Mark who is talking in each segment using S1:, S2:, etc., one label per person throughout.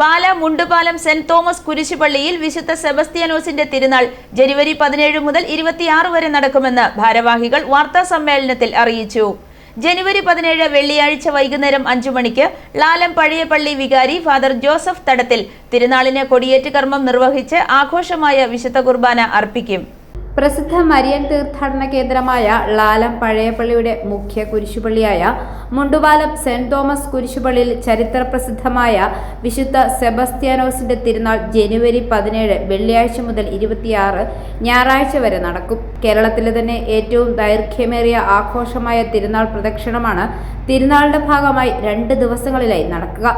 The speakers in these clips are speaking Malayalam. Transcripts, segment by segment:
S1: പാല മുണ്ടുപാലം സെന്റ് തോമസ് കുരിശുപള്ളിയിൽ വിശുദ്ധ സെബസ്ത്യാനോസിന്റെ തിരുനാൾ ജനുവരി പതിനേഴ് മുതൽ ഇരുപത്തിയാറ് വരെ നടക്കുമെന്ന് ഭാരവാഹികൾ വാർത്താ സമ്മേളനത്തിൽ അറിയിച്ചു. ജനുവരി പതിനേഴ് വെള്ളിയാഴ്ച വൈകുന്നേരം അഞ്ചു മണിക്ക് ലാലം പഴയപള്ളി വികാരി ഫാദർ ജോസഫ് തടത്തിൽ തിരുനാളിന് കൊടിയേറ്റ് കർമ്മം നിർവഹിച്ച് ആഘോഷമായ വിശുദ്ധ കുർബാന അർപ്പിക്കും.
S2: പ്രസിദ്ധ മരിയൻ തീർത്ഥാടന കേന്ദ്രമായ ലാലം പഴയപള്ളിയുടെ മുഖ്യ കുരിശുപള്ളിയായ മുണ്ടുപാലം സെന്റ് തോമസ് കുരിശുപള്ളിയിൽ ചരിത്ര പ്രസിദ്ധമായ വിശുദ്ധ സെബസ്ത്യാനോസിന്റെ തിരുനാൾ ജനുവരി പതിനേഴ് വെള്ളിയാഴ്ച മുതൽ ഇരുപത്തിയാറ് ഞായറാഴ്ച വരെ നടക്കും. കേരളത്തിലെ തന്നെ ഏറ്റവും ദൈർഘ്യമേറിയ ആഘോഷമായ തിരുനാൾ പ്രദക്ഷിണമാണ് തിരുനാളിന്റെ ഭാഗമായി രണ്ട് ദിവസങ്ങളിലായി നടക്കുക.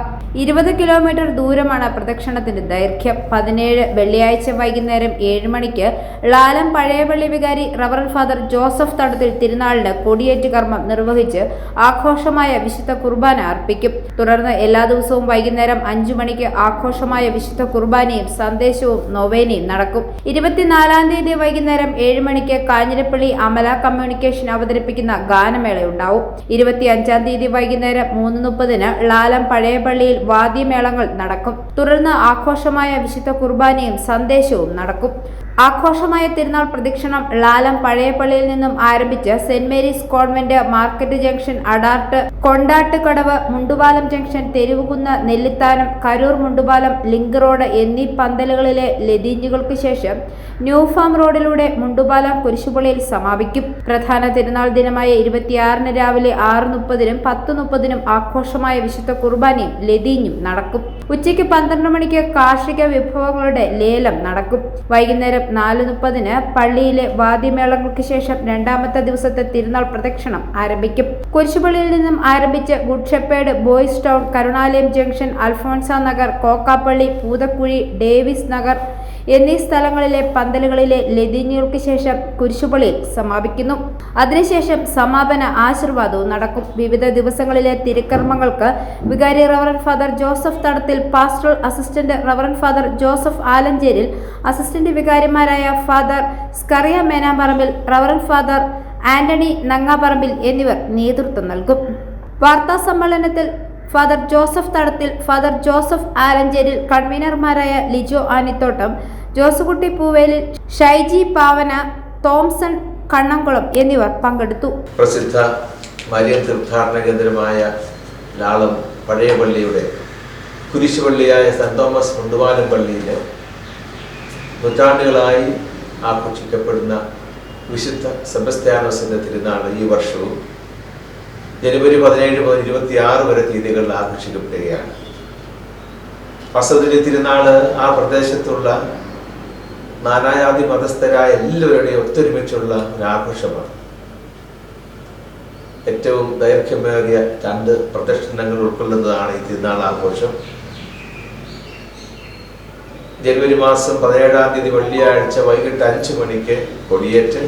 S2: ഇരുപത് കിലോമീറ്റർ ദൂരമാണ് പ്രദക്ഷിണത്തിന്റെ ദൈർഘ്യം. പതിനേഴ് വെള്ളിയാഴ്ച വൈകുന്നേരം ഏഴ് മണിക്ക് ലാലം പഴയപള്ളി വികാരി റവറൽ ഫാദർ ജോസഫ് തടത്തിൽ തിരുനാളിന് കൊടിയേറ്റ് കർമ്മം നിർവഹിച്ച് ആഘോഷമായ വിശുദ്ധ കുർബാന അർപ്പിക്കും. തുടർന്ന് എല്ലാ ദിവസവും വൈകുന്നേരം അഞ്ചു മണിക്ക് ആഘോഷമായ വിശുദ്ധ കുർബാനയും സന്ദേശവും നൊവേനയും നടക്കും. ഇരുപത്തിനാലാം തീയതി വൈകുന്നേരം ഏഴ് മണിക്ക് കാഞ്ഞിരപ്പള്ളി അമല കമ്മ്യൂണിക്കേഷൻ അവതരിപ്പിക്കുന്ന ഗാനമേള ഉണ്ടാവും ഇരുപത്തിയഞ്ചാം തീയതി വൈകുന്നേരം മൂന്ന് മുപ്പതിന് ലാലം പഴയപള്ളിയിൽ വാദ്യമേളങ്ങൾ നടക്കും. തുടർന്ന് ആഘോഷമായ വിശുദ്ധ കുർബാനയും സന്ദേശവും നടക്കും. ആഘോഷമായ തിരുനാൾ പ്രദക്ഷിണം ലാലം പഴയപള്ളിയിൽ നിന്നും ആരംഭിച്ച് Saint Mary's convent market junction അടാർട്ട് കൊണ്ടാട്ട് കടവ് Mundupalam junction Theruvukunnu Nellithanam Karoor Mundupalam link road എന്നീ പന്തലുകളിലെ ലതീഞ്ഞുകൾക്ക് ശേഷം ന്യൂ ഫാം റോഡിലൂടെ മുണ്ടുപാലം കുരിശുപള്ളിയിൽ സമാപിക്കും. പ്രധാന തിരുനാൾ ദിനമായ ഇരുപത്തിയാറിന് രാവിലെ ആറ് മുപ്പതിനും പത്ത് മുപ്പതിനും ആഘോഷമായ വിശുദ്ധ കുർബാനയും ലതീഞ്ഞും നടക്കും. ഉച്ചയ്ക്ക് പന്ത്രണ്ട് മണിക്ക് കാർഷിക വിഭവങ്ങളുടെ ലേലം നടക്കും. വൈകുന്നേരം നാല് മുപ്പതിന് പള്ളിയിലെ വാദ്യമേളങ്ങൾക്ക് ശേഷം രണ്ടാമത്തെ ദിവസത്തെ തിരുനാൾ പ്രദക്ഷിണം ആരംഭിക്കും. കുരിശുപള്ളിയിൽ നിന്നും ആരംഭിച്ച് good shepherd boys town Karunalayam junction Alphonsa Nagar Kokkappally Poothakuzhi Davis Nagar എന്നീ സ്ഥലങ്ങളിലെ പന്തലുകളിലെ ലതിഞ്ഞുകൾക്ക് ശേഷം കുരിശുപള്ളിയിൽ സമാപിക്കുന്നു. അതിനുശേഷം സമാപന ആശീർവാദവും നടക്കും. വിവിധ ദിവസങ്ങളിലെ തിരുക്കർമ്മങ്ങൾക്ക് വികാരി reverend father Joseph Thadathil pastoral assistant reverend father Joseph Alancheril assistant വികാരിമാരായ father Scaria Menamparambil reverend father Antony Nangaparambil എന്നിവർ നേതൃത്വം നൽകും. വാർത്താ സമ്മേളനത്തിൽ father Joseph Thadathil father Joseph ആലഞ്ചേരിൽ കൺവീനർമാരായ ലിജോ ആനിത്തോട്ടം ജോസുകുട്ടി പൂവേലിൽ ഷൈജി പാവന തോംസൺ കണ്ണംകുളം എന്നിവർ പങ്കെടുത്തു.
S3: പ്രസിദ്ധ മരിയൻ തീർത്ഥാടന കേന്ദ്രമായ ലാളം പഴയ പള്ളിയുടെ കുരിശുപള്ളിയായ സെന്റ് തോമസ് മുണ്ടുവാനം പള്ളിയിൽ നൂറ്റാണ്ടുകളായി ആഘോഷിക്കപ്പെടുന്ന വിശുദ്ധ സെബസ്ത്യാനോസിന്റെ തിരുനാൾ ഈ വർഷവും ജനുവരി പതിനേഴ് മുതൽ ഇരുപത്തി ആറ് വരെ തീയതികളിൽ ആഘോഷിക്കപ്പെടുകയാണ്. വസതിലെ തിരുനാൾ ആ പ്രദേശത്തുള്ള നാനാജാതി മതസ്ഥരായ എല്ലാവരുടെയും ഒത്തൊരുമിച്ചുള്ള ഒരു ആഘോഷമാണ്. ഏറ്റവും ദൈർഘ്യമേറിയ രണ്ട് പ്രദക്ഷിണങ്ങൾ ഉൾക്കൊള്ളുന്നതാണ് ഈ തിരുനാൾ ആഘോഷം. ജനുവരി മാസം പതിനേഴാം തീയതി വെള്ളിയാഴ്ച വൈകിട്ട് അഞ്ച് മണിക്ക് കൊടിയേറ്റ്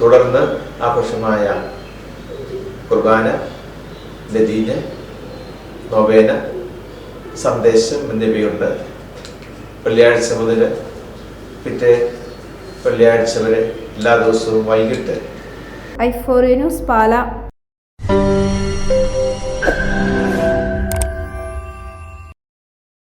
S3: തുടർന്ന് ആഘോഷമായ കുർബാന ലതീന് നൊവേന സന്ദേശം എന്നിവയുണ്ട്. വെള്ളിയാഴ്ച മുതൽ പിറ്റേ വെള്ളിയാഴ്ച വരെ എല്ലാ ദിവസവും വൈകിട്ട്
S2: ഐ ഫോർ ന്യൂസ് പാല.